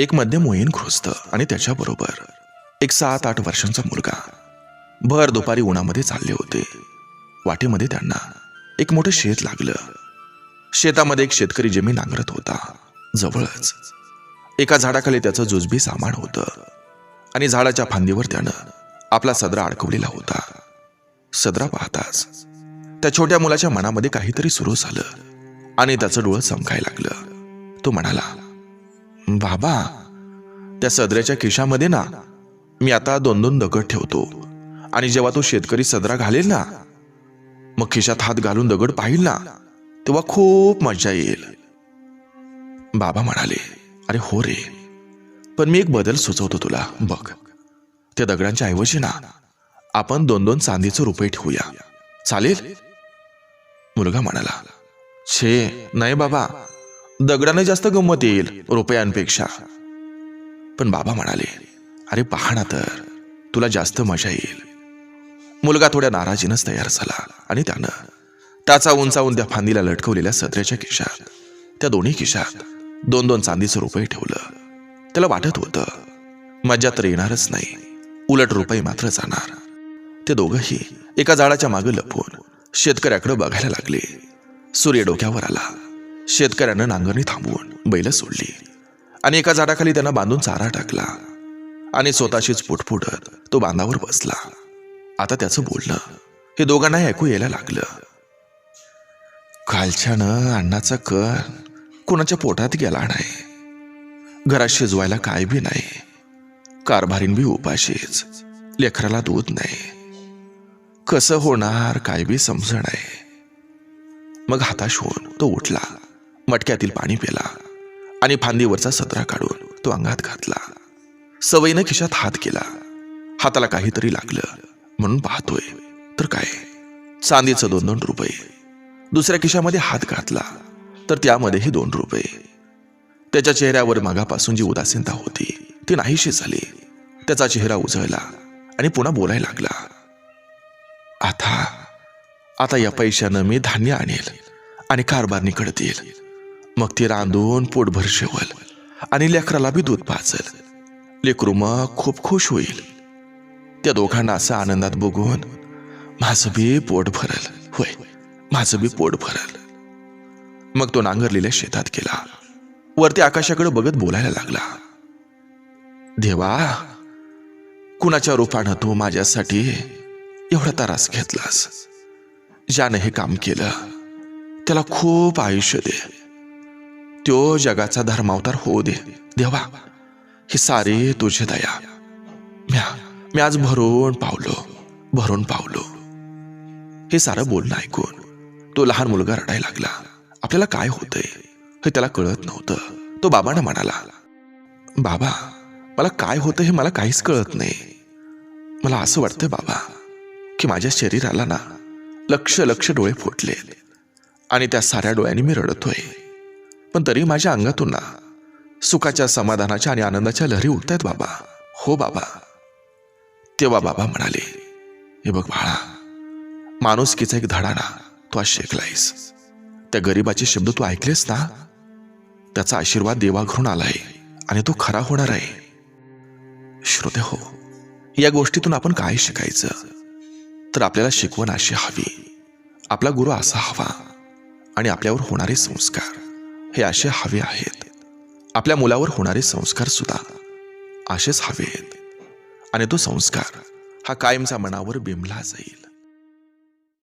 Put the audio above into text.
एक मध्यम वयीन आणि त्याच्याबरोबर एक सात आठ वर्षांचा मुलगा. भर दुपारी उन्हामध्ये चालले होते. वाटेमध्ये त्यांना एक मोठं शेत लागलं. शेतामध्ये एक शेतकरी जमीन नांगरत होता. जवळच एका झाडाखाली त्याचं जुजबी सामान होतं. आणि झाडाच्या फांदीवर त्यानं आपला सदरा अडकवलेला होता. सदरा पाहताच त्या छोट्या मुलाच्या मनामध्ये काहीतरी सुरू झालं. आणि त्याचं डोळं चमकायला लागलं. तो म्हणाला बाबा त्या सदऱ्याच्या खिशामध्ये ना मी आता दोन दोन दगड ठेवतो. आणि जेव्हा तो शेतकरी सदरा घालेल ना मग खिशात हात घालून दगड पाहिल ना तेव्हा खूप मजा येईल. बाबा म्हणाले अरे हो रे पण मी एक बदल सुचवतो तुला. बघ त्या दगडांच्या ऐवजी ना आपण दोन दोन चांदीचं रुपये ठेवूया. चालेल? मुलगा म्हणाला छे नाही बाबा. दगडाने जास्त गंमत येईल रुपयांपेक्षा. पण बाबा म्हणाले अरे पहा ना तर तुला जास्त मजा येईल. मुलगा थोड्या नाराजीनंच तयार झाला आणि त्यानं त्याचा उंचावून त्या फांदीला लटकवलेल्या सत्र्याच्या खिशात त्या दोन्ही खिशात दोन दोन चांदीचं रुपये ठेवलं. त्याला वाटत होतं मज्जा तर येणारच नाही उलट रुपये मात्र जाणार. ते दोघंही एका झाडाच्या मागे लपून शेतकऱ्याकडे बघायला लागले. सूर्य डोक्यावर आला. शेतकऱ्यानं नांगरणी थांबवून बैल सोडली. आणि एका झाडाखाली त्यांना बांधून चारा टाकला. आणि स्वतःशीच पुटपुटत तो बांधावर बसला. आता त्याचं बोलणं हे दोघांनाही ऐकू यायला लागलं. कालच्यानं अण्णाचा कर कोणाच्या पोटात गेला नाही. घरात शिजवायला काय बी नाही. कारभारीन बी उपाशीच लेकराला दूध नाही. कसं होणार काय बी समजण आहे मग हाताश होऊन तो उठला. मटक्यातील पाणी पेला आणि फांदीवरचा सदरा काढून तो अंगात घातला. सवयीनं खिशात हात केला. हाताला काहीतरी लागलं. म्हणून पाहतोय. तर काय? चांदीचं दोन दोन रुपये. दुसऱ्या खिशामध्ये हात घातला. तर त्यामध्येही दोन रुपये. त्याच्या चेहऱ्यावर मागापासून जी उदासीनता होती ती नाहीशी झाली. त्याचा चेहरा उजळला आणि पुन्हा बोलायला लागला. आता आता या पैशानं मी धान्य आणेल आणि कारभारणीकडे देईल मग ती रांधून पोटभर शेवल आणि लेकराला बी दूध पाचल लेकरू मग खूप खुश होईल. त्या दोघांना असं आनंदात बघून माझं बी पोट भरल. होय माझं बी पोट भरल. मग तो नांगरलेल्या शेतात गेला. वरती आकाशाकडे बघत बोलायला लागला. देवा कुणाच्या रूपानं तू माझ्यासाठी एवढा त्रास घेतलास? ज्याने हे काम केलं त्याला खूप आयुष्य दे. तो जगाचा धर्मावतार होऊ दे. देवा ही सारी तुझी दया. म्या मी आज भरून पावलो भरून पावलो. हे सारं बोलणं ऐकून तो लहान मुलगा रडायला लागला. आपल्याला काय होतंय हे त्याला कळत नव्हतं. तो बाबांना म्हणाला बाबा मला काय होतं हे मला काहीच कळत नाही. मला असं वाटतं बाबा की माझ्या शरीराला ना लक्ष लक्ष डोळे फुटले आणि त्या साऱ्या डोळ्यांनी मी रडतोय. पण तरी माझ्या अंगातून ना सुखाच्या समाधानाच्या आणि आनंदाच्या लहरी उठतायत बाबा. हो बाबा. तेव्हा बाबा म्हणाले हे बघ बाळा माणुसकीचा एक धडा ना तू आज शिकलायस. त्या गरिबाचे शब्द तू ऐकलेस ना? त्याचा आशीर्वाद देवाघरून आलाय आणि तो खरा होणार आहे. श्रोते हो या गोष्टीतून आपण काय शिकायचं? तर आपल्याला शिकवण अशी हवी. आपला गुरु असा हवा आणि आपल्यावर होणारे संस्कार. हे असे हवे आहेत. आपल्या मुलावर होणारे संस्कार सुद्धा असेच हवे आहेत. आणि तो संस्कार हा कायमचा मनावर बिंबला जाईल.